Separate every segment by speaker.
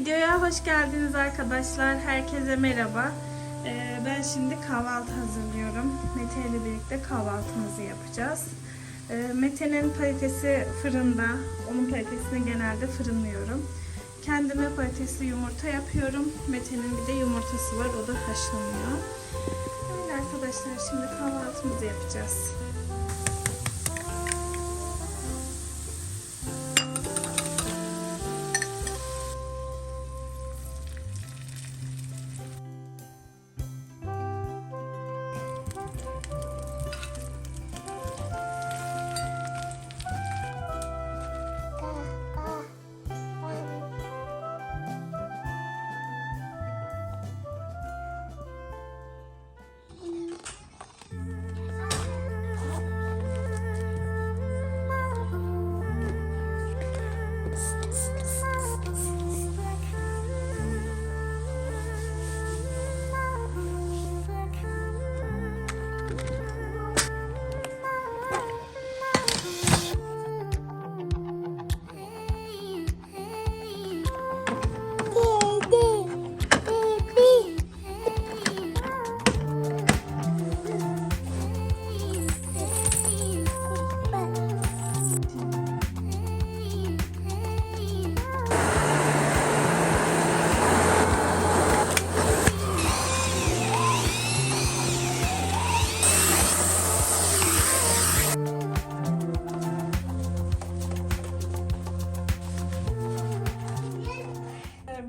Speaker 1: Videoya hoş geldiniz arkadaşlar. Herkese merhaba. Ee, ben şimdi kahvaltı hazırlıyorum. Mete ile birlikte kahvaltımızı yapacağız. Ee, Mete'nin patatesi fırında. Onun patatesini genelde fırınlıyorum. Kendime patatesli yumurta yapıyorum. Mete'nin bir de yumurtası var. O da haşlanıyor. Öyle arkadaşlar şimdi kahvaltımızı yapacağız.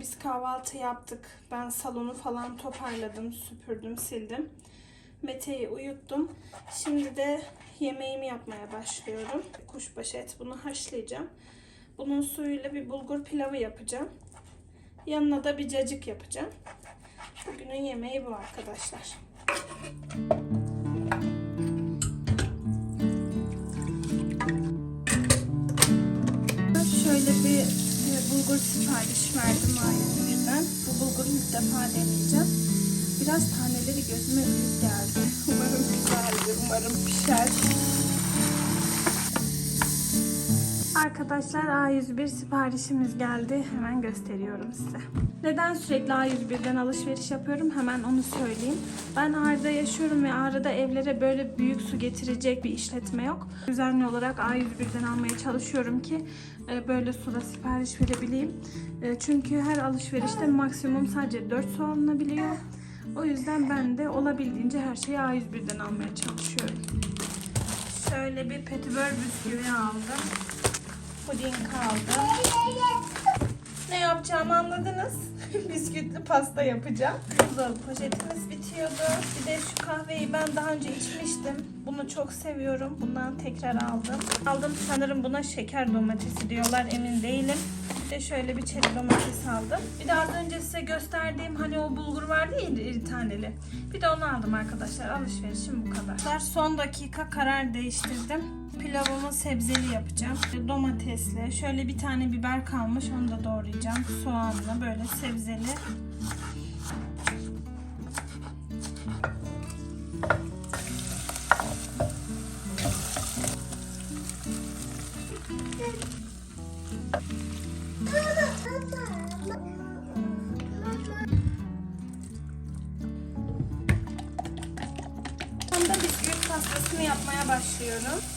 Speaker 1: Biz kahvaltı yaptık. Ben salonu falan toparladım, süpürdüm, sildim. Mete'yi uyuttum. Şimdi de yemeğimi yapmaya başlıyorum. Kuşbaşı et bunu haşlayacağım. Bunun suyuyla bir bulgur pilavı yapacağım. Yanına da bir cacık yapacağım. Bugünün yemeği bu arkadaşlar. Şöyle bulgur sipariş verdim A101'den. Bu bulguru ilk defa deneyeceğim. Biraz taneleri gözüme büyük geldi. Umarım güzeldir, umarım pişer. Arkadaşlar A101 siparişimiz geldi. Hemen gösteriyorum size. Neden sürekli A101'den alışveriş yapıyorum? Hemen onu söyleyeyim. Ben Ağrı'da yaşıyorum ve Ağrı'da evlere böyle büyük su getirecek bir işletme yok. Düzenli olarak A101'den almaya çalışıyorum ki e, böyle suda sipariş verebileyim. E, Çünkü her alışverişte maksimum sadece 4 su alınabiliyor. O yüzden ben de olabildiğince her şeyi A101'den almaya çalışıyorum. Şöyle bir petibör bisküvi aldım. Puding aldım. Ne yapacağımı anladınız. Bisküvitli pasta yapacağım. Buzdolabı poşetimiz bitiyordu. Bir de şu kahveyi ben daha önce içmiştim. Bunu çok seviyorum. Bundan tekrar aldım. Aldım sanırım buna şeker domatesi diyorlar emin değilim. Bir de şöyle bir çeri domates aldım. Bir de az önce size gösterdiğim hani o bulgur vardı ya iri taneli. Bir de onu aldım arkadaşlar. Alışverişim bu kadar. Son dakika karar değiştirdim. Pilavımı sebzeli yapacağım. Domatesli. Şöyle bir tane biber kalmış. Onu da doğrayacağım. Soğanla böyle sebzeli. Sonunda bisküvit pastasını yapmaya başlıyorum.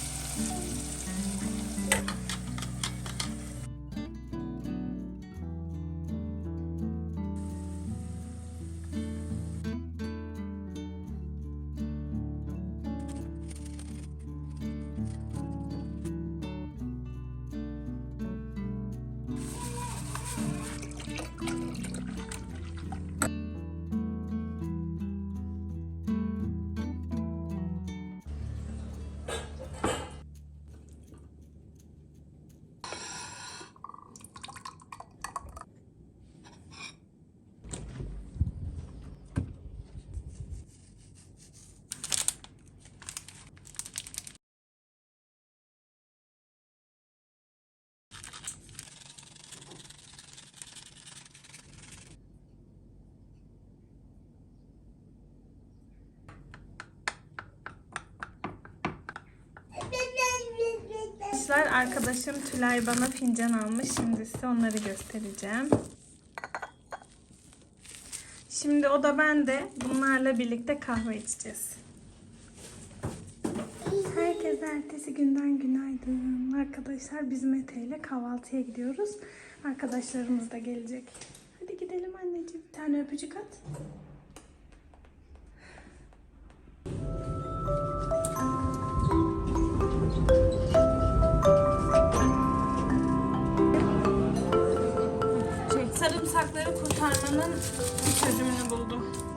Speaker 1: Arkadaşlar arkadaşım Tülay bana fincan almış. Şimdi size onları göstereceğim. Şimdi o da ben de bunlarla birlikte kahve içeceğiz. Herkese ertesi günden günaydın. Arkadaşlar biz Mete ile kahvaltıya gidiyoruz. Arkadaşlarımız da gelecek. Hadi gidelim anneciğim. Bir tane öpücük at. Sarımsakları kurtarmanın bir çözümünü buldum.